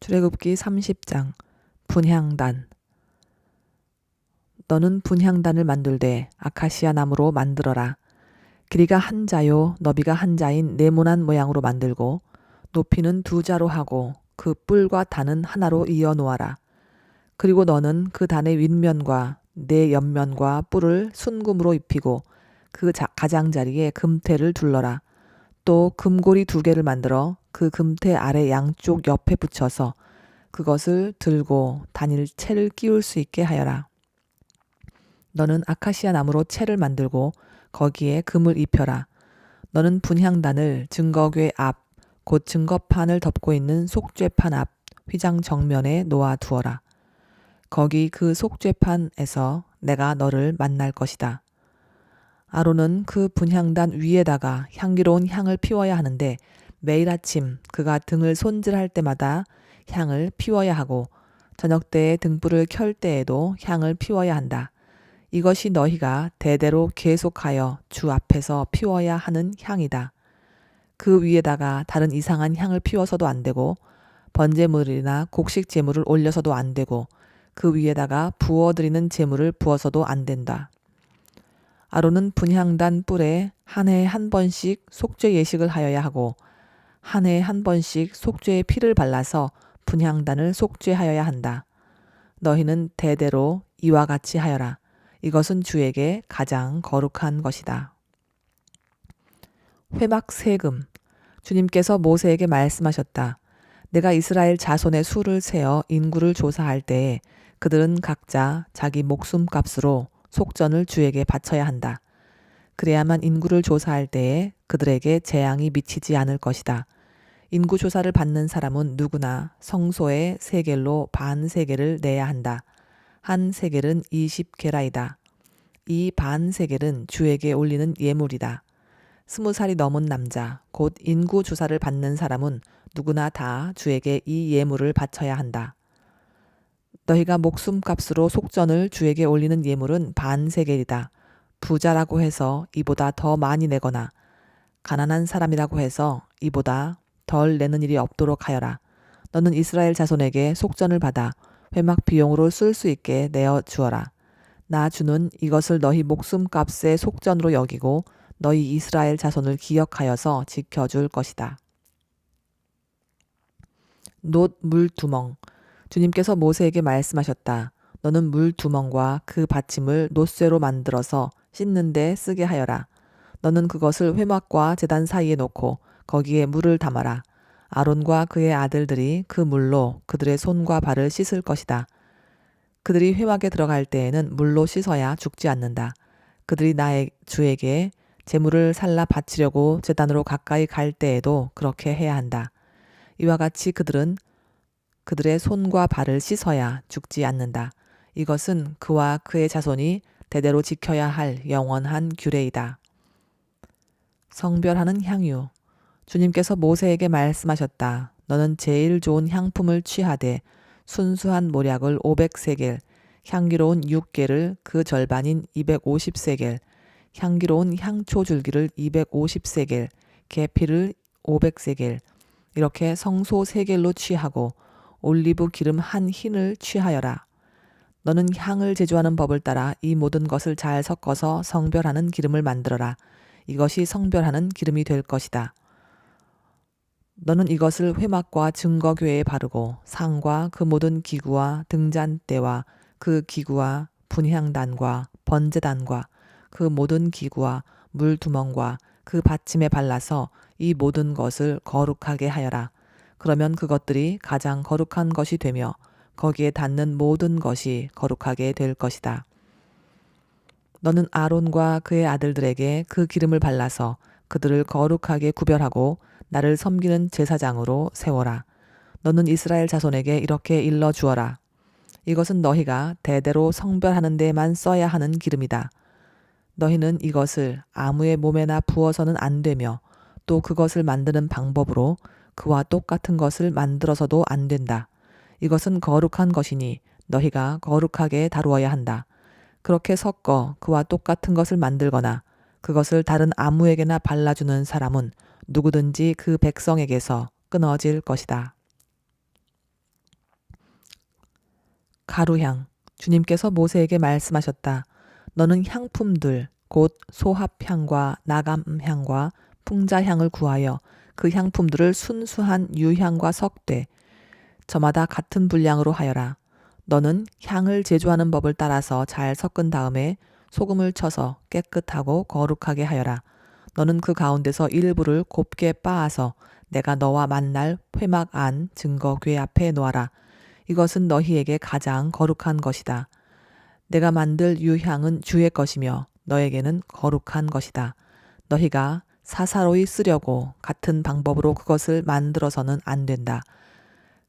출애굽기 30장 분향단 너는 분향단을 만들되 아카시아 나무로 만들어라. 길이가 한 자요 너비가 한 자인 네모난 모양으로 만들고 높이는 두 자로 하고 그 뿔과 단은 하나로 이어 놓아라. 그리고 너는 그 단의 윗면과 네 옆면과 뿔을 순금으로 입히고 그 자- 가장자리에 금태를 둘러라. 또 금고리 두 개를 만들어 그 금태 아래 양쪽 옆에 붙여서 그것을 들고 다닐 채를 끼울 수 있게 하여라. 너는 아카시아 나무로 채를 만들고 거기에 금을 입혀라. 너는 분향단을 증거궤 앞, 곧 증거판을 덮고 있는 속죄판 앞 휘장 정면에 놓아 두어라. 거기 그 속죄판에서 내가 너를 만날 것이다. 아론은 그 분향단 위에다가 향기로운 향을 피워야 하는데 매일 아침 그가 등을 손질할 때마다 향을 피워야 하고 저녁 때에 등불을 켤 때에도 향을 피워야 한다. 이것이 너희가 대대로 계속하여 주 앞에서 피워야 하는 향이다. 그 위에다가 다른 이상한 향을 피워서도 안 되고 번제물이나 곡식 제물을 올려서도 안 되고 그 위에다가 부어드리는 제물을 부어서도 안 된다. 아론은 분향단 뿔에 한 해에 한 번씩 속죄 예식을 하여야 하고 한 해에 한 번씩 속죄의 피를 발라서 분향단을 속죄하여야 한다. 너희는 대대로 이와 같이 하여라. 이것은 주에게 가장 거룩한 것이다. 회막 세금 주님께서 모세에게 말씀하셨다. 내가 이스라엘 자손의 수를 세어 인구를 조사할 때에 그들은 각자 자기 목숨값으로 속전을 주에게 바쳐야 한다. 그래야만 인구를 조사할 때에 그들에게 재앙이 미치지 않을 것이다. 인구 조사를 받는 사람은 누구나 성소에 세겔로 반 세겔을 내야 한다. 한 세겔은 20게라이다. 이 반 세겔은 주에게 올리는 예물이다. 스무 살이 넘은 남자, 곧 인구 조사를 받는 사람은 누구나 다 주에게 이 예물을 바쳐야 한다. 너희가 목숨값으로 속전을 주에게 올리는 예물은 반 세겔이다. 부자라고 해서 이보다 더 많이 내거나 가난한 사람이라고 해서 이보다 덜 내는 일이 없도록 하여라. 너는 이스라엘 자손에게 속전을 받아 회막 비용으로 쓸 수 있게 내어 주어라. 나 주는 이것을 너희 목숨값의 속전으로 여기고 너희 이스라엘 자손을 기억하여서 지켜줄 것이다. 놋 물 두멍 주님께서 모세에게 말씀하셨다. 너는 물 두멍과 그 받침을 놋쇠로 만들어서 씻는데 쓰게 하여라. 너는 그것을 회막과 제단 사이에 놓고 거기에 물을 담아라. 아론과 그의 아들들이 그 물로 그들의 손과 발을 씻을 것이다. 그들이 회막에 들어갈 때에는 물로 씻어야 죽지 않는다. 그들이 나의 주에게 재물을 살라 바치려고 제단으로 가까이 갈 때에도 그렇게 해야 한다. 이와 같이 그들은 그들의 손과 발을 씻어야 죽지 않는다. 이것은 그와 그의 자손이 대대로 지켜야 할 영원한 규례이다. 성별하는 향유. 주님께서 모세에게 말씀하셨다. 너는 제일 좋은 향품을 취하되 순수한 모략을 500세겔, 향기로운 6개를 그 절반인 250세겔, 향기로운 향초 줄기를 250세겔, 계피를 500세겔, 이렇게 성소 3겔로 취하고 올리브 기름 한 흰을 취하여라. 너는 향을 제조하는 법을 따라 이 모든 것을 잘 섞어서 성별하는 기름을 만들어라. 이것이 성별하는 기름이 될 것이다. 너는 이것을 회막과 증거교회에 바르고 상과 그 모든 기구와 등잔대와 그 기구와 분향단과 번제단과 그 모든 기구와 물두멍과 그 받침에 발라서 이 모든 것을 거룩하게 하여라. 그러면 그것들이 가장 거룩한 것이 되며 거기에 닿는 모든 것이 거룩하게 될 것이다. 너는 아론과 그의 아들들에게 그 기름을 발라서 그들을 거룩하게 구별하고 나를 섬기는 제사장으로 세워라. 너는 이스라엘 자손에게 이렇게 일러 주어라. 이것은 너희가 대대로 성별하는 데만 써야 하는 기름이다. 너희는 이것을 아무의 몸에나 부어서는 안 되며 또 그것을 만드는 방법으로 그와 똑같은 것을 만들어서도 안 된다. 이것은 거룩한 것이니 너희가 거룩하게 다루어야 한다. 그렇게 섞어 그와 똑같은 것을 만들거나 그것을 다른 아무에게나 발라주는 사람은 누구든지 그 백성에게서 끊어질 것이다. 가루향. 주님께서 모세에게 말씀하셨다. 너는 향품들, 곧 소합향과 나감향과 풍자향을 구하여 그 향품들을 순수한 유향과 석대, 저마다 같은 분량으로 하여라. 너는 향을 제조하는 법을 따라서 잘 섞은 다음에 소금을 쳐서 깨끗하고 거룩하게 하여라. 너는 그 가운데서 일부를 곱게 빻아서 내가 너와 만날 회막 안 증거궤 앞에 놓아라. 이것은 너희에게 가장 거룩한 것이다. 내가 만들 유향은 주의 것이며 너에게는 거룩한 것이다. 너희가 사사로이 쓰려고 같은 방법으로 그것을 만들어서는 안 된다.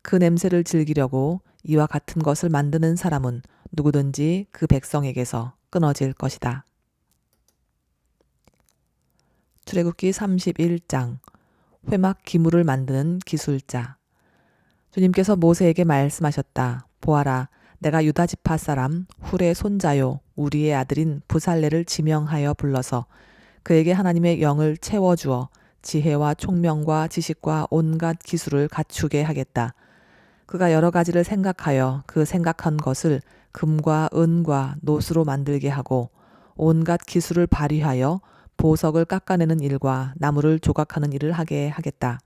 그 냄새를 즐기려고 이와 같은 것을 만드는 사람은 누구든지 그 백성에게서 끊어질 것이다. 출애굽기 31장 회막 기물을 만드는 기술자 주님께서 모세에게 말씀하셨다. 보아라 내가 유다 지파 사람 훌의 손자요 우리의 아들인 부살레를 지명하여 불러서 그에게 하나님의 영을 채워 주어 지혜와 총명과 지식과 온갖 기술을 갖추게 하겠다. 그가 여러 가지를 생각하여 그 생각한 것을 금과 은과 노수로 만들게 하고 온갖 기술을 발휘하여 보석을 깎아내는 일과 나무를 조각하는 일을 하게 하겠다.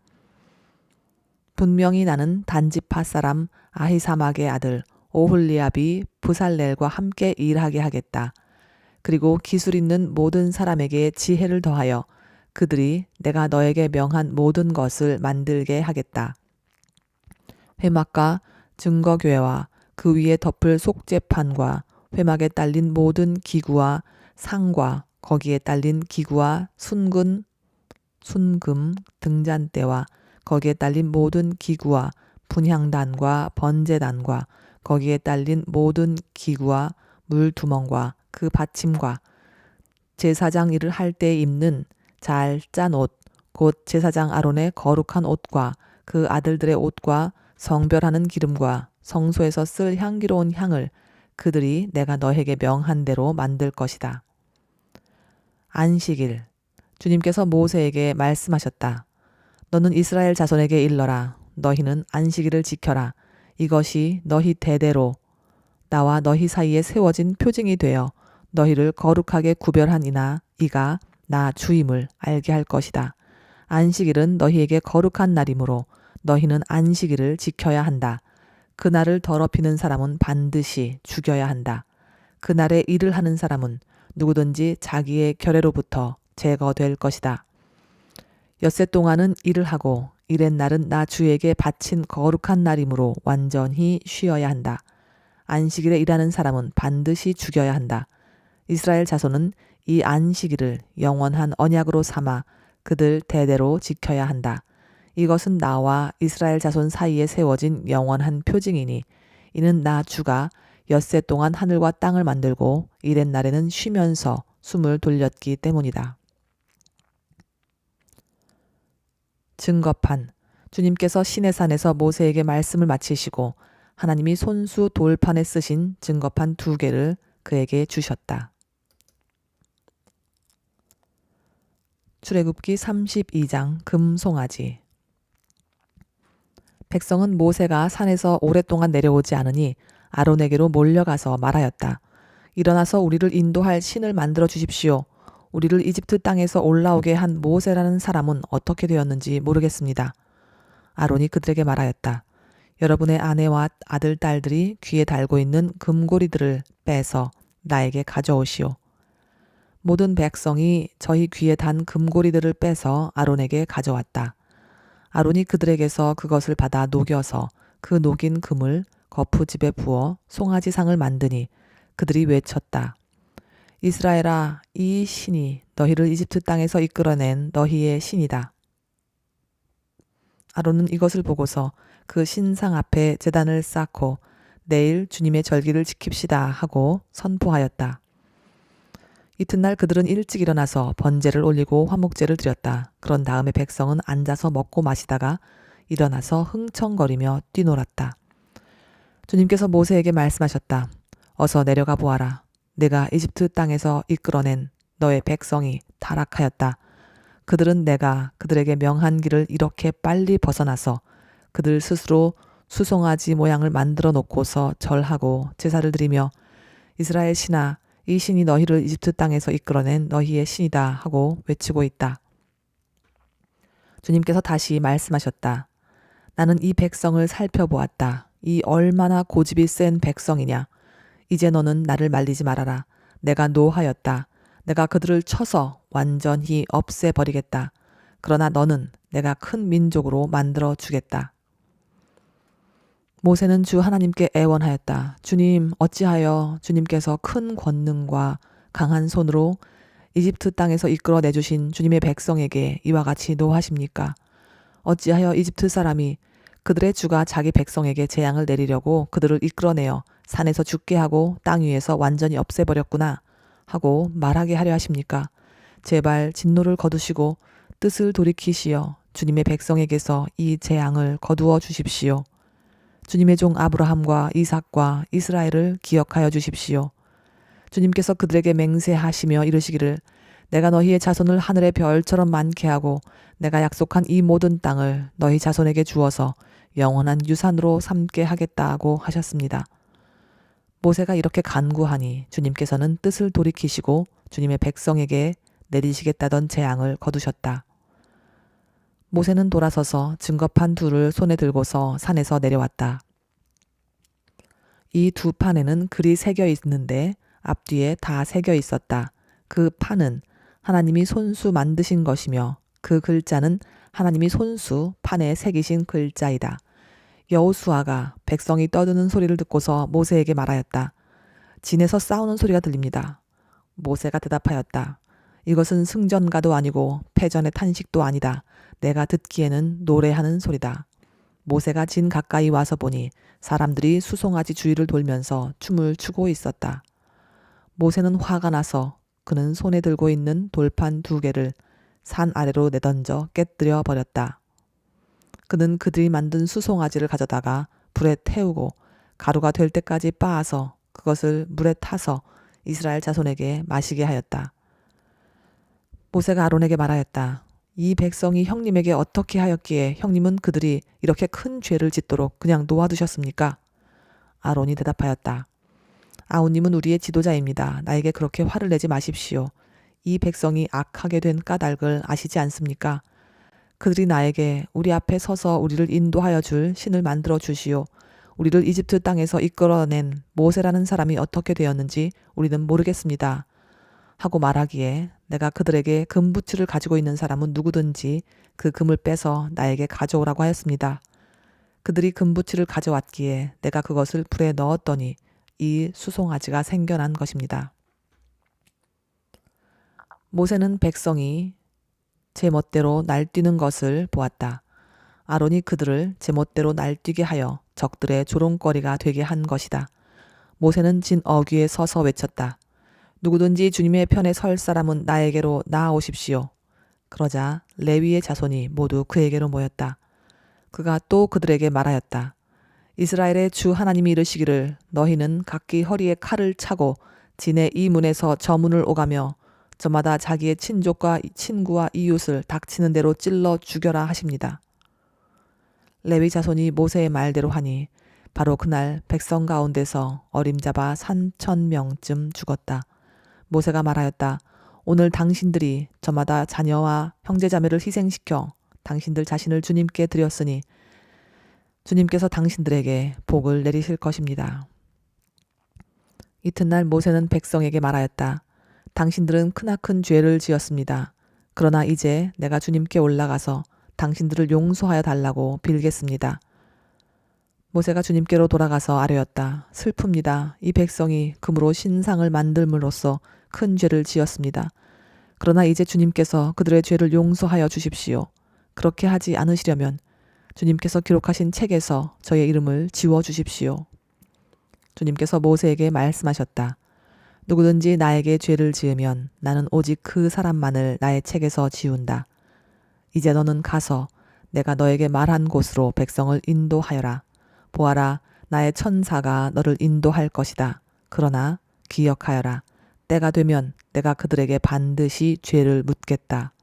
분명히 나는 단지파 사람 아히사막의 아들 오홀리압이 부살렐과 함께 일하게 하겠다. 그리고 기술 있는 모든 사람에게 지혜를 더하여 그들이 내가 너에게 명한 모든 것을 만들게 하겠다. 회막과 증거교회와 그 위에 덮을 속재판과 회막에 딸린 모든 기구와 상과 거기에 딸린 기구와 순근, 순금, 등잔대와 거기에 딸린 모든 기구와 분향단과 번제단과 거기에 딸린 모든 기구와 물두멍과 그 받침과 제사장 일을 할 때 입는 잘 짠 옷, 곧 제사장 아론의 거룩한 옷과 그 아들들의 옷과 성별하는 기름과 성소에서 쓸 향기로운 향을 그들이 내가 너에게 명한 대로 만들 것이다. 안식일. 주님께서 모세에게 말씀하셨다. 너는 이스라엘 자손에게 일러라. 너희는 안식일을 지켜라. 이것이 너희 대대로 나와 너희 사이에 세워진 표징이 되어 너희를 거룩하게 구별한 이나 이가 나 주임을 알게 할 것이다. 안식일은 너희에게 거룩한 날이므로 너희는 안식일을 지켜야 한다. 그날을 더럽히는 사람은 반드시 죽여야 한다. 그날에 일을 하는 사람은 누구든지 자기의 결례로부터 제거될 것이다. 엿새 동안은 일을 하고 이렛 날은 나 주에게 바친 거룩한 날이므로 완전히 쉬어야 한다. 안식일에 일하는 사람은 반드시 죽여야 한다. 이스라엘 자손은 이 안식일을 영원한 언약으로 삼아 그들 대대로 지켜야 한다. 이것은 나와 이스라엘 자손 사이에 세워진 영원한 표징이니 이는 나 주가 엿새 동안 하늘과 땅을 만들고 이렛 날에는 쉬면서 숨을 돌렸기 때문이다. 증거판 주님께서 시내산에서 모세에게 말씀을 마치시고 하나님이 손수 돌판에 쓰신 증거판 두 개를 그에게 주셨다. 출애굽기 32장 금송아지 백성은 모세가 산에서 오랫동안 내려오지 않으니 아론에게로 몰려가서 말하였다. 일어나서 우리를 인도할 신을 만들어 주십시오. 우리를 이집트 땅에서 올라오게 한 모세라는 사람은 어떻게 되었는지 모르겠습니다. 아론이 그들에게 말하였다. 여러분의 아내와 아들, 딸들이 귀에 달고 있는 금고리들을 빼서 나에게 가져오시오. 모든 백성이 저희 귀에 단 금고리들을 빼서 아론에게 가져왔다. 아론이 그들에게서 그것을 받아 녹여서 그 녹인 금을 거푸집에 부어 송아지 상을 만드니 그들이 외쳤다. 이스라엘아, 이 신이 너희를 이집트 땅에서 이끌어낸 너희의 신이다. 아론은 이것을 보고서 그 신상 앞에 재단을 쌓고 내일 주님의 절기를 지킵시다 하고 선포하였다. 이튿날 그들은 일찍 일어나서 번제를 올리고 화목제를 드렸다. 그런 다음에 백성은 앉아서 먹고 마시다가 일어나서 흥청거리며 뛰놀았다. 주님께서 모세에게 말씀하셨다. 어서 내려가 보아라. 내가 이집트 땅에서 이끌어낸 너의 백성이 타락하였다. 그들은 내가 그들에게 명한 길을 이렇게 빨리 벗어나서 그들 스스로 수송아지 모양을 만들어 놓고서 절하고 제사를 드리며 이스라엘 신아 이 신이 너희를 이집트 땅에서 이끌어낸 너희의 신이다 하고 외치고 있다. 주님께서 다시 말씀하셨다. 나는 이 백성을 살펴보았다. 이 얼마나 고집이 센 백성이냐. 이제 너는 나를 말리지 말아라. 내가 노하였다. 내가 그들을 쳐서 완전히 없애버리겠다. 그러나 너는 내가 큰 민족으로 만들어 주겠다. 모세는 주 하나님께 애원하였다. 주님, 어찌하여 주님께서 큰 권능과 강한 손으로 이집트 땅에서 이끌어 내주신 주님의 백성에게 이와 같이 노하십니까? 어찌하여 이집트 사람이 그들의 주가 자기 백성에게 재앙을 내리려고 그들을 이끌어내어 산에서 죽게 하고 땅 위에서 완전히 없애버렸구나 하고 말하게 하려 하십니까? 제발 진노를 거두시고 뜻을 돌이키시어 주님의 백성에게서 이 재앙을 거두어 주십시오. 주님의 종 아브라함과 이삭과 이스라엘을 기억하여 주십시오. 주님께서 그들에게 맹세하시며 이르시기를 내가 너희의 자손을 하늘의 별처럼 많게 하고 내가 약속한 이 모든 땅을 너희 자손에게 주어서 영원한 유산으로 삼게 하겠다고 하셨습니다. 모세가 이렇게 간구하니 주님께서는 뜻을 돌이키시고 주님의 백성에게 내리시겠다던 재앙을 거두셨다. 모세는 돌아서서 증거판 둘을 손에 들고서 산에서 내려왔다. 이 두 판에는 글이 새겨 있는데 앞뒤에 다 새겨 있었다. 그 판은 하나님이 손수 만드신 것이며 그 글자는 하나님이 손수 판에 새기신 글자이다. 여호수아가 백성이 떠드는 소리를 듣고서 모세에게 말하였다. 진에서 싸우는 소리가 들립니다. 모세가 대답하였다. 이것은 승전가도 아니고 패전의 탄식도 아니다. 내가 듣기에는 노래하는 소리다. 모세가 진 가까이 와서 보니 사람들이 수송아지 주위를 돌면서 춤을 추고 있었다. 모세는 화가 나서 그는 손에 들고 있는 돌판 두 개를 산 아래로 내던져 깨뜨려 버렸다. 그는 그들이 만든 수송아지를 가져다가 불에 태우고 가루가 될 때까지 빻아서 그것을 물에 타서 이스라엘 자손에게 마시게 하였다. 모세가 아론에게 말하였다. 이 백성이 형님에게 어떻게 하였기에 형님은 그들이 이렇게 큰 죄를 짓도록 그냥 놓아두셨습니까? 아론이 대답하였다. 아우님은 우리의 지도자입니다. 나에게 그렇게 화를 내지 마십시오. 이 백성이 악하게 된 까닭을 아시지 않습니까? 그들이 나에게 우리 앞에 서서 우리를 인도하여 줄 신을 만들어 주시오. 우리를 이집트 땅에서 이끌어낸 모세라는 사람이 어떻게 되었는지 우리는 모르겠습니다. 하고 말하기에 내가 그들에게 금부치를 가지고 있는 사람은 누구든지 그 금을 빼서 나에게 가져오라고 하였습니다. 그들이 금부치를 가져왔기에 내가 그것을 불에 넣었더니 이 수송아지가 생겨난 것입니다. 모세는 백성이 제 멋대로 날뛰는 것을 보았다. 아론이 그들을 제 멋대로 날뛰게 하여 적들의 조롱거리가 되게 한 것이다. 모세는 진 어귀에 서서 외쳤다. 누구든지 주님의 편에 설 사람은 나에게로 나아오십시오. 그러자 레위의 자손이 모두 그에게로 모였다. 그가 또 그들에게 말하였다. 이스라엘의 주 하나님이 이르시기를 너희는 각기 허리에 칼을 차고 진의 이 문에서 저 문을 오가며 저마다 자기의 친족과 친구와 이웃을 닥치는 대로 찔러 죽여라 하십니다. 레위 자손이 모세의 말대로 하니 바로 그날 백성 가운데서 어림잡아 3천 명쯤 죽었다. 모세가 말하였다. 오늘 당신들이 저마다 자녀와 형제자매를 희생시켜 당신들 자신을 주님께 드렸으니 주님께서 당신들에게 복을 내리실 것입니다. 이튿날 모세는 백성에게 말하였다. 당신들은 크나큰 죄를 지었습니다. 그러나 이제 내가 주님께 올라가서 당신들을 용서하여 달라고 빌겠습니다. 모세가 주님께로 돌아가서 아뢰었다. 슬픕니다. 이 백성이 금으로 신상을 만들므로써 큰 죄를 지었습니다. 그러나 이제 주님께서 그들의 죄를 용서하여 주십시오. 그렇게 하지 않으시려면 주님께서 기록하신 책에서 저의 이름을 지워 주십시오. 주님께서 모세에게 말씀하셨다. 누구든지 나에게 죄를 지으면 나는 오직 그 사람만을 나의 책에서 지운다. 이제 너는 가서 내가 너에게 말한 곳으로 백성을 인도하여라. 보아라, 나의 천사가 너를 인도할 것이다. 그러나 기억하여라. 때가 되면 내가 그들에게 반드시 죄를 묻겠다.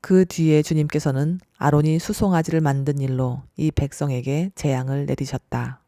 그 뒤에 주님께서는 아론이 수송아지를 만든 일로 이 백성에게 재앙을 내리셨다.